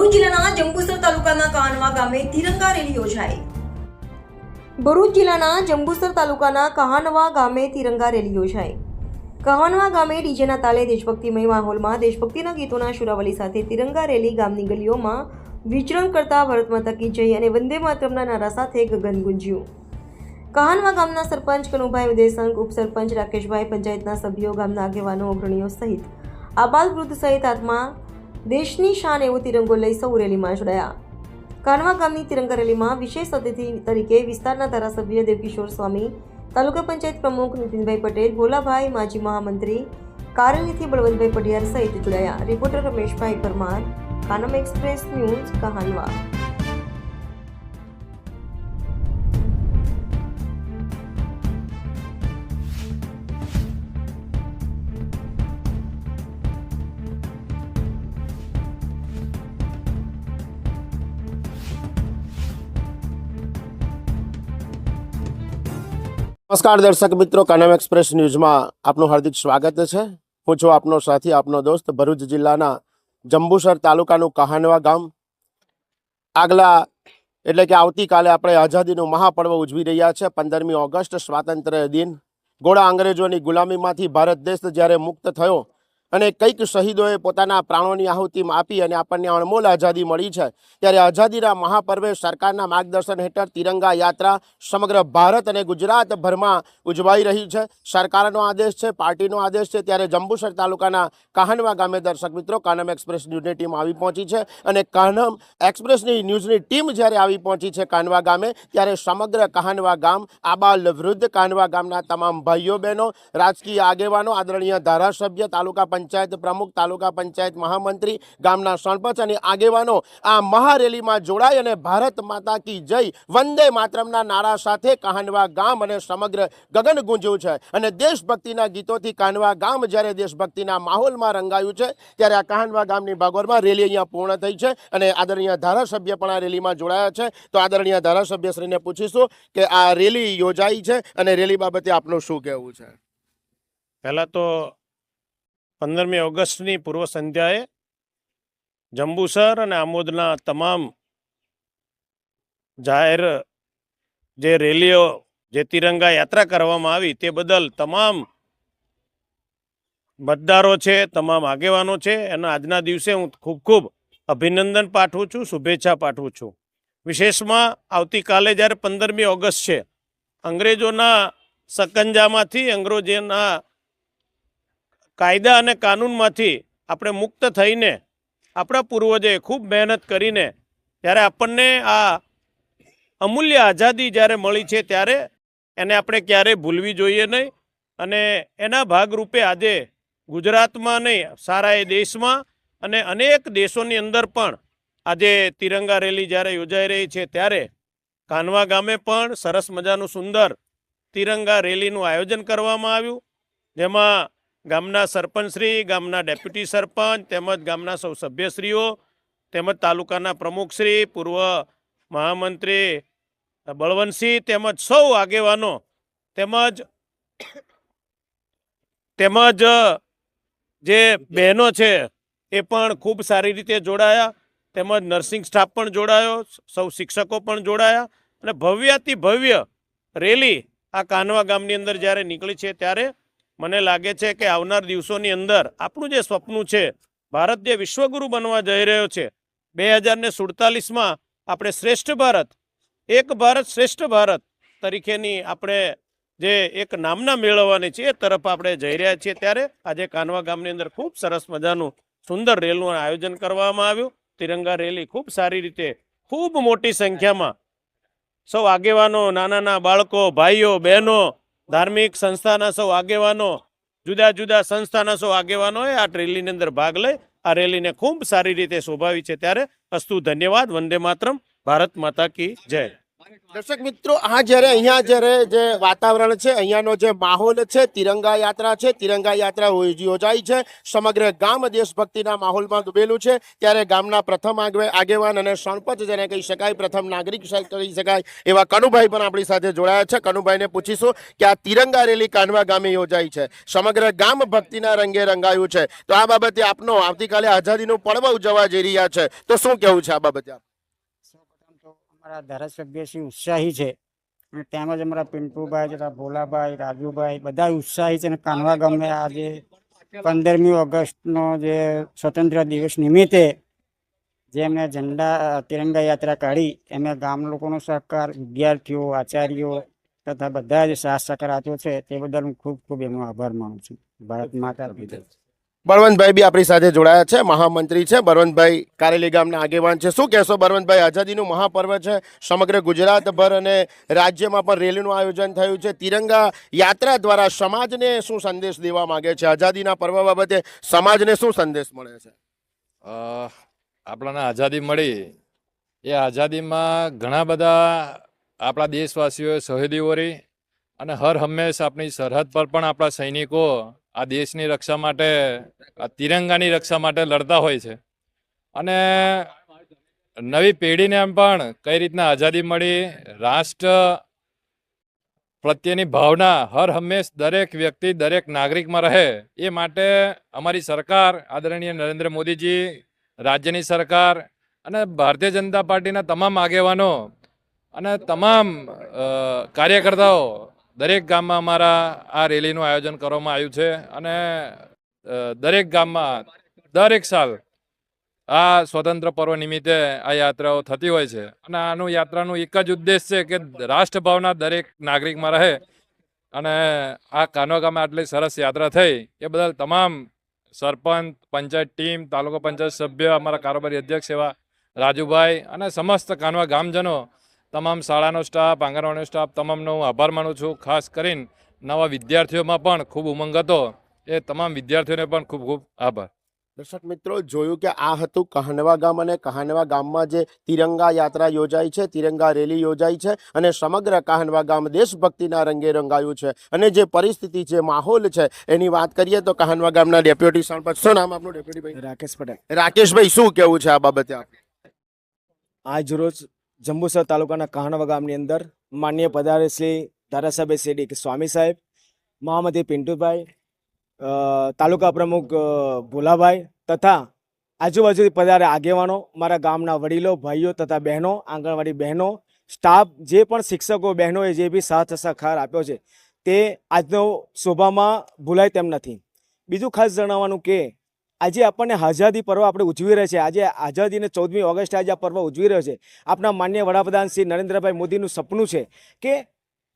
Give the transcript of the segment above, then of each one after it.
ભરૂચ જિલ્લાના જંબુસર તાલુકાના કાનવા ગામે તિરંગા રેલી યોજાઈ. ભરૂચ જિલ્લાના જંબુસર તાલુકાના કહાનવા ગામે તિરંગા રેલી યોજાઈ. કહાનવા ગામે ડીજેના તાલે દેશભક્તિમય માહોલમાં દેશભક્તિના ગીતોના શુરાવલી સાથે તિરંગા રેલી ગામની ગલીઓમાં વિચરણ કરતા ભારત માતા કી અને વંદે માતરમના નારા સાથે ગગન ગુંજ્યું. કહાનવા ગામના સરપંચ કનુભાઈ ઉદયસંઘ, ઉપસરપંચ રાકેશભાઈ, પંચાયતના સભ્યો, ગામના આગેવાનો, અગ્રણીઓ સહિત આબાલ વૃદ્ધ સહિત હાથમાં દેશની શાન એવો તિરંગો લઈ સૌ રેલીમાં જોડાયા. કાનવા ગામની તિરંગા રેલીમાં વિશેષ અતિથિ તરીકે વિસ્તારના ધારાસભ્ય દેવકિશોર સ્વામી, તાલુકા પંચાયત પ્રમુખ નીતિનભાઈ પટેલ, ભોલાભાઈ માજી મહામંત્રી કારણનીથી બળવંતભાઈ પટિયાર સહિત જોડાયા. Reporter Rameshbhai Parmar, Kanam express news Kahanva નમસ્કાર દર્શક મિત્રો, કાનમ એક્સપ્રેસ ન્યૂઝમાં આપનું હાર્દિક સ્વાગત છે. હું છું આપનો સાથી, આપનો દોસ્ત, ભરૂચ જિલ્લાના જંબુસર તાલુકાનું કહાનવા ગામ. આગલા, એટલે કે આવતીકાલે આપણે આઝાદીનું મહાપર્વ ઉજવી રહ્યા છે, પંદરમી ઓગસ્ટ, સ્વાતંત્ર્ય દિન. ગોળા અંગ્રેજોની ગુલામીમાંથી ભારત દેશ જ્યારે મુક્ત થયો અને કંઈક શહીદોએ પોતાના પ્રાણોની આહુતિમાં આપી અને આપણને અણમોલ આઝાદી મળી છે. ત્યારે આઝાદીના મહાપર્વે સરકારના માર્ગદર્શન હેઠળ તિરંગા યાત્રા સમગ્ર ભારત અને ગુજરાતભરમાં ઉજવાઈ રહી છે. સરકારનો આદેશ છે, પાર્ટીનો આદેશ છે. ત્યારે જંબુસર તાલુકાના કાહનવા ગામે દર્શક મિત્રો, કાનમ એક્સપ્રેસ ન્યૂઝની ટીમ આવી પહોંચી છે અને કાનમ એક્સપ્રેસની ન્યૂઝની ટીમ જ્યારે આવી પહોંચી છે કાનવા ગામે, ત્યારે સમગ્ર કાહનવા ગામ, આબાલ વૃદ્ધ કાનવા ગામના તમામ ભાઈઓ, બહેનો, રાજકીય આગેવાનો, આદરણીય ધારાસભ્ય, તાલુકા પંચાયત પ્રમુખ, તાલુકા પંચાયત મહામંત્રી, ગામના સરપંચ અને આગેવાનો આ મહારેલીમાં જોડાઈ અને ભારત માતા કી જય વંદે માતરમના નારા સાથે કાહનવા ગામ અને સમગ્ર ગગન ગુંજ્યું છે. અને દેશભક્તિના ગીતોથી કાહનવા ગામ જ્યારે દેશભક્તિના માહોલમાં રંગાયું છે, ત્યારે આ કાહનવા ગામની ભાગોળમાં રેલી અહીંયા પૂર્ણ થઈ છે અને આદરણીય ધારાસભ્ય પણ આ રેલીમાં જોડાયા છે. તો આદરણીય ધારાસભ્યશ્રીને પૂછીશું કે આ રેલી યોજાઈ છે અને રેલી બાબતે આપનું શું કહેવું છે? પહેલાં તો પંદરમી ઓગસ્ટની પૂર્વ સંધ્યાએ જંબુસર અને આમોદના તમામ જાહેર જે રેલીઓ, જે તિરંગા યાત્રા કરવામાં આવી તે બદલ તમામ મતદારો છે, તમામ આગેવાનો છે, એના આજના દિવસે હું ખૂબ ખૂબ અભિનંદન પાઠવું છું, શુભેચ્છા પાઠવું છું. વિશેષમાં આવતીકાલે જ્યારે પંદરમી ઓગસ્ટ છે, અંગ્રેજોના સકંજામાંથી અંગ્રેજોના કાયદા અને કાનૂનમાંથી આપણે મુક્ત થઈને આપણા પૂર્વજોએ ખૂબ મહેનત કરીને જ્યારે આપણને આ અમૂલ્ય આઝાદી જ્યારે મળી છે ત્યારે એને આપણે ક્યારેય ભૂલવી જોઈએ નહીં અને એના ભાગરૂપે આજે ગુજરાતમાં નહીં, સારા એ દેશમાં અને અનેક દેશોની અંદર પણ આજે તિરંગા રેલી જ્યારે યોજાઈ રહી છે ત્યારે કાનવા ગામે પણ સરસ મજાનું સુંદર તિરંગા રેલીનું આયોજન કરવામાં આવ્યું, જેમાં ગામના સરપંચશ્રી ગામના ડેપ્યુટી સરપંચ, તેમજ ગામના સૌ સભ્યશ્રીઓ, તેમજ તાલુકાના પ્રમુખશ્રી પૂર્વ મહામંત્રી બળવંતસિંહ, તેમજ સૌ આગેવાનો, તેમજ તેમજ જે બહેનો છે, એ પણ ખૂબ સારી રીતે જોડાયા, તેમજ નર્સિંગ સ્ટાફ પણ જોડાયો, સૌ શિક્ષકો પણ જોડાયા, અને ભવ્યાતિ ભવ્ય રેલી આ કાનવા ગામની અંદર જ્યારે નીકળી છે ત્યારે મને લાગે છે કે આવનાર દિવસોની અંદર આપણું જે સ્વપ્ન છે, ભારત જે વિશ્વગુરુ બનવા જઈ રહ્યો છે, બે હજાર ને સુડતાલીસમાં આપણે શ્રેષ્ઠ ભારત, એક ભારત શ્રેષ્ઠ ભારત તરીકેની આપણે જે એક નામના મેળવવાની છે એ તરફ આપણે જઈ રહ્યા છીએ ત્યારે આજે કાનવા ગામની અંદર ખૂબ સરસ મજાનું સુંદર રેલનું આયોજન કરવામાં આવ્યું. તિરંગા રેલી ખૂબ સારી રીતે, ખૂબ મોટી સંખ્યામાં સૌ આગેવાનો નાના બાળકો, ભાઈઓ, બહેનો ધાર્મિક સંસ્થાના સૌ આગેવાનો, જુદા જુદા સંસ્થાના સૌ આગેવાનોએ આ રેલીની અંદર ભાગ લઈ, આ રેલીને ખૂબ સારી રીતે શોભાવી છે. ત્યારે અસ્તુ ધન્યવાદ, વંદે માતરમ, ભારત માતા કી જય. દર્શક મિત્રો, આ જ્યારે અહીંયા જ્યારે જે વાતાવરણ છે, અહીંયાનો જે માહોલ છે, તિરંગા યાત્રા છે, તિરંગા યાત્રા યોજ- યોજાઈ છે, સમગ્ર ગામ દેશભક્તિના માહોલમાં ડૂબેલું છે. ત્યારે ગામના પ્રથમ આગવે આગેવાન અને સણપત જેને કહી શકાય, પ્રથમ નાગરિક કહી શકાય, એવા કનુભાઈ પણ આપણી સાથે જોડાયા છે. કનુભાઈને પૂછીશું કે આ તિરંગા રેલી કાનવા ગામે યોજાઈ છે. સમગ્ર ગામ ભક્તિના રંગે રંગાયું છે. તો આ બાબતે આપનો આવતીકાલે આઝાદીનું પર્વ ઉજવવા જઈ રહ્યા છે. તો શું કહેવું છે આ બાબતે આપ? અમારા ધારાસભ્ય શ્રી ઉત્સાહી છે. અને તેમજ અમારા પિન્ટુભાઈ ભોલાભાઈ, રાજુભાઈ બધા ઉત્સાહી છે અને કાનવા ગામે આજે પંદરમી ઓગસ્ટનો જે સ્વતંત્ર દિવસ નિમિત્તે જે એમને ઝંડા, તિરંગા યાત્રા કાઢી, એમને ગામ લોકોનો સહકાર, વિદ્યાર્થીઓ, આચાર્યો તથા બધા જે સાથ સહકાર આપ્યો છે, તે બદલ હું ખૂબ ખૂબ એમનો આભાર માનું છું. ભારત માતા કી બળવંતભાઈ બી આપણી સાથે જોડાયા છે, મહામંત્રી છે, બળવંતભાઈ કારેલી ગામના આગેવાન છે. શું કહેશો બળવંતભાઈ, આઝાદીનું મહાપર્વ છે, સમગ્ર ગુજરાતભર અને રાજ્યમાં પણ રેલીનું આયોજન થયું છે. તિરંગા યાત્રા દ્વારા સમાજને શું સંદેશ દેવા માગે છે? આઝાદીના પર્વ બાબતે સમાજને શું સંદેશ મળે છે? આપણને આઝાદી મળી. એ આઝાદીમાં ઘણા બધા આપણા દેશવાસીઓએ શહીદી ઓરી અને હર હંમેશ આપણી સરહદ પર પણ આપણા સૈનિકો આ દેશની રક્ષા માટે, આ તિરંગાની રક્ષા માટે લડતા હોય છે. અને નવી પેઢીને એમ પણ કઈ રીતના આઝાદી મળી, રાષ્ટ્ર પ્રત્યેની ભાવના હર હંમેશ દરેક વ્યક્તિ, દરેક નાગરિકમાં રહે, એ માટે અમારી સરકાર, આદરણીય નરેન્દ્ર મોદીજી, રાજ્યની સરકાર અને ભારતીય જનતા પાર્ટીના તમામ આગેવાનો અને તમામ કાર્યકર્તાઓ દરેક ગામમાં અમારા આ રેલીનું આયોજન કરવામાં આવ્યું છે અને દરેક ગામમાં દરેક સાલ આ સ્વતંત્ર પર્વ નિમિત્તે આ યાત્રાઓ થતી હોય છે. અને આનું યાત્રાનું એક જ ઉદ્દેશ છે કે રાષ્ટ્રભાવના દરેક નાગરિકમાં રહે અને આ કાનવા ગામે આટલી સરસ યાત્રા થઈ એ બદલ તમામ સરપંચ, પંચાયત ટીમ, તાલુકા પંચાયત સભ્ય, અમારા કારોબારી અધ્યક્ષ એવા રાજુભાઈ અને સમસ્ત કાનવા ગામજનો તમામ શાળાનો સ્ટાફ આંગણવાડીનો સ્ટાફ તમામનો હું આભાર માનું છું. ખાસ કરીને નવા વિદ્યાર્થીઓમાં પણ ખૂબ ઉમંગ હતો. એ તમામ વિદ્યાર્થીઓને પણ ખૂબ ખૂબ આભાર. દર્શક મિત્રો જોયું કે આ હતું કહાનવા ગામ અને કહાનવા ગામમાં જે તિરંગા યાત્રા યોજાઈ છે તિરંગા રેલી યોજાઈ છે અને સમગ્ર કહાનવા ગામ દેશભક્તિના રંગે રંગાયું છે અને જે પરિસ્થિતિ છે માહોલ છે એની વાત કરીએ તો કહાનવા ગામના ડેપ્યુટી સરપંચ શું નામ આપનું ડેપ્યુટી ભાઈ? રાકેશ પટેલ રાકેશભાઈ શું કેવું છે આ બાબતે? આપ આજ રોજ જંબુસર તાલુકાના કહાણવા ગામની અંદર માન્ય પધારે શ્રી ધારાસભ્ય શ્રી સ્વામી સાહેબ મહામતી પિન્ટુભાઈ તાલુકા પ્રમુખ ભોલાભાઈ તથા આજુબાજુથી પધારે આગેવાનો, મારા ગામના વડીલો, ભાઈઓ તથા બહેનો, આંગણવાડી બહેનો, સ્ટાફ, જે પણ શિક્ષકો, બહેનોએ જે બી સાથ સહકાર આપ્યો છે તે આજનો શોભામાં ભૂલાય તેમ નથી. બીજું ખાસ જણાવવાનું કે આજે આપણને આઝાદી પર્વ આપણે ઉજવી રહ્યા છે આજે આઝાદીને ચૌદમી ઓગસ્ટે આજે આ પર્વ ઉજવી રહ્યો છે. આપણા માન્ય વડાપ્રધાન શ્રી નરેન્દ્રભાઈ મોદીનું સપનું છે કે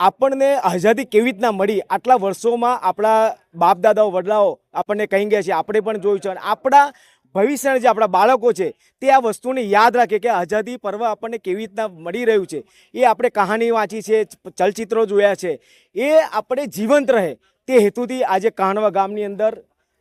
આપણને આઝાદી કેવી રીતના મળી, આટલા વર્ષોમાં આપણા બાપ દાદાઓ વડલાઓ આપણને કહી ગયા છે, આપણે પણ જોયું છે અને આપણા ભવિષ્યના જે આપણા બાળકો છે તે આ વસ્તુને યાદ રાખે કે આઝાદી પર્વ આપણને કેવી રીતના મળી રહ્યું છે. એ આપણે કહાની વાંચી છે, ચલચિત્રો જોયા છે. એ આપણે જીવંત રહે તે હેતુથી આજે કાહણવા ગામની અંદર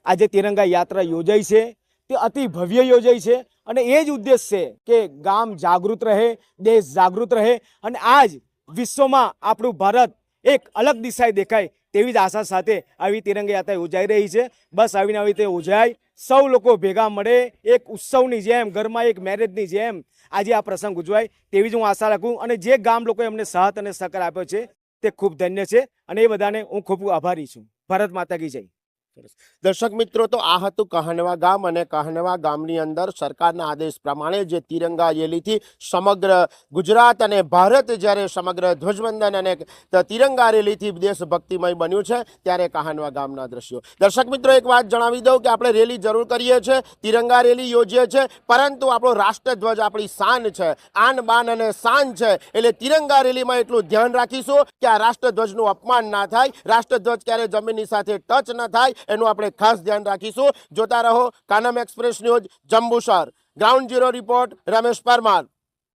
આજે તિરંગા યાત્રા યોજાઈ છે. તે અતિ ભવ્ય યોજાઈ છે અને એ જ ઉદ્દેશ છે કે ગામ જાગૃત રહે, દેશ જાગૃત રહે અને આજ વિશ્વમાં આપણું ભારત એક અલગ દિશાએ દેખાય તેવી જ આશા સાથે આવી તિરંગા યાત્રા યોજાઈ રહી છે. બસ આવીને આવી રીતે યોજાય. સૌ લોકો ભેગા મળે. એક ઉત્સવની જેમ, ઘરમાં એક મેરેજની જેમ આજે આ પ્રસંગ ઉજવાય તેવી જ હું આશા રાખું અને જે ગામ લોકોએ અમને સાથ અને સહકાર આપ્યો છે તે ખૂબ ધન્ય છે અને એ બધાને હું ખૂબ આભારી છું. ભારત માતા કી જય. દર્શક મિત્રો, તો આ હતું કહનવા ગામ અને કહનવા ગામની અંદર સરકારના આદેશ પ્રમાણે જે તિરંગા રેલીથી સમગ્ર ગુજરાત અને ભારત જ્યારે સમગ્ર ધ્વજવંદન અને તિરંગા રેલીથી દેશભક્તિમય બન્યું છે, ત્યારે કહનવા ગામના દ્રશ્યો. દર્શક મિત્રો, એક વાત જણાવી દઉં કે આપણે રેલી જરૂર કરીએ છીએ, તિરંગા રેલી યોજીએ છીએ, પરંતુ આપણો રાષ્ટ્રધ્વજ આપણી શાન છે, આન બાન અને શાન છે, એટલે તિરંગા રેલીમાં એટલું ધ્યાન રાખીશું કે આ રાષ્ટ્રધ્વજનું અપમાન ના થાય, રાષ્ટ્રધ્વજ ક્યારે જમીનની સાથે ટચ ન થાય એનું આપણે ખાસ ધ્યાન રાખીશું. જોતા રહો, Kanam express news, Jambusar. Ground zero report, Ramesh Parmar.